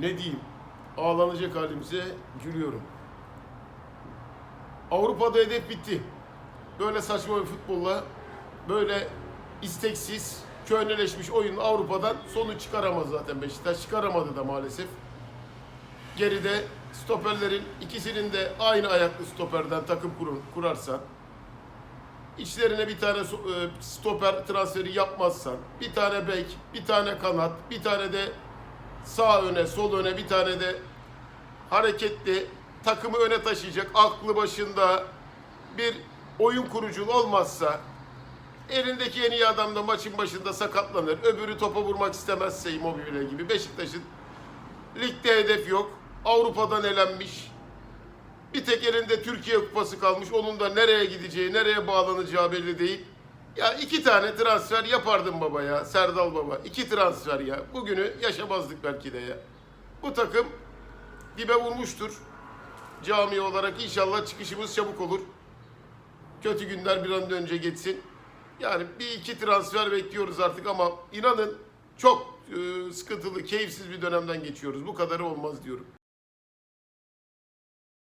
ne diyeyim ağlanacak halimize gülüyorum. Avrupa'da hedef bitti. Böyle saçma bir futbolla böyle isteksiz, köhneleşmiş oyun Avrupa'dan sonu çıkaramaz zaten Beşiktaş. Çıkaramadı da maalesef. Geride stoperlerin ikisinin de aynı ayaklı stoperden takım kurun, kurarsan, içlerine bir tane e, stoper transferi yapmazsan, bir tane bek, bir tane kanat, bir tane de sağ öne, sol öne, bir tane de hareketli takımı öne taşıyacak aklı başında bir oyun kurucun olmazsa elindeki en iyi adam da maçın başında sakatlanır. Öbürü topa vurmak istemezse Immobile gibi. Beşiktaş'ın ligde hedef yok. Avrupa'dan elenmiş. Bir tek elinde Türkiye kupası kalmış. Onun da nereye gideceği, nereye bağlanacağı belli değil. Ya iki tane transfer yapardım baba ya. Serdal baba. İki transfer ya. Bugünü yaşamazdık belki de ya. Bu takım dibe vurmuştur. Cami olarak inşallah çıkışımız çabuk olur. Kötü günler bir an önce geçsin. Yani bir iki transfer bekliyoruz artık ama inanın çok e, sıkıntılı, keyifsiz bir dönemden geçiyoruz. Bu kadarı olmaz diyorum.